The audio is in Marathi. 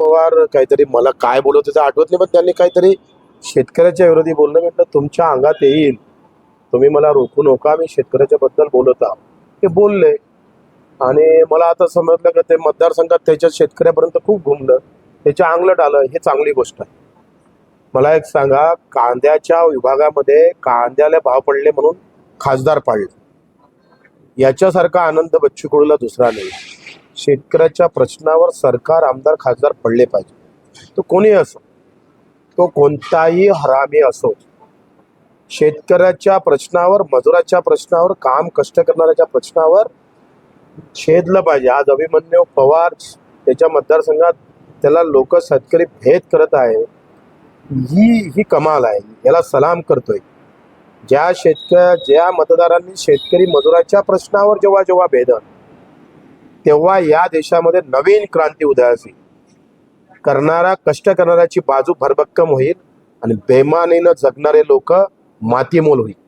पवार काहीतरी मला काय बोलवते ते आठवत नाही पण त्यांनी काहीतरी शेतकऱ्याच्या विरोधी बोलणं म्हटलं तुमच्या अंगात येईल. तुम्ही मला रोखू नका मी शेतकऱ्याच्या बद्दल बोलत आहो. ते बोलले. आणि मला आता समजलं का ते मतदारसंघात त्याच्या शेतकऱ्यापर्यंत खूप घुमलं. त्याच्या अंगलट आलं. हे चांगली गोष्ट आहे. मला एक सांगा कांद्याच्या विभागामध्ये कांद्याला भाव पडले म्हणून खासदार पाडले याच्यासारखा आनंद बच्चू कडूला दुसरा नाही. शेतकऱ्याच्या प्रश्नावर सरकार आमदार खासदार पडले पाहिजे. तो कोणी असो तो कोणताही हरामी असो शेतकऱ्याच्या प्रश्नावर मजुराच्या प्रश्नावर काम कष्ट करणाऱ्याच्या प्रश्नावर छेदलं पाहिजे. आज अभिमन्यू पवार त्याच्या मतदारसंघात त्याला लोक शेतकरी भेद करत आहे ही ही कमाल आहे. याला सलाम करतोय. ज्या शेतकऱ्या ज्या मतदारांनी शेतकरी मजुराच्या प्रश्नावर जेव्हा जेव्हा भेदन तेव्हा या देशामध्ये नवीन क्रांती उदयास. येईल करणारा कष्ट करणाऱ्याची बाजू भरभक्कम होईल आणि बेमानीनं जगणारे लोक मातीमोल होईल.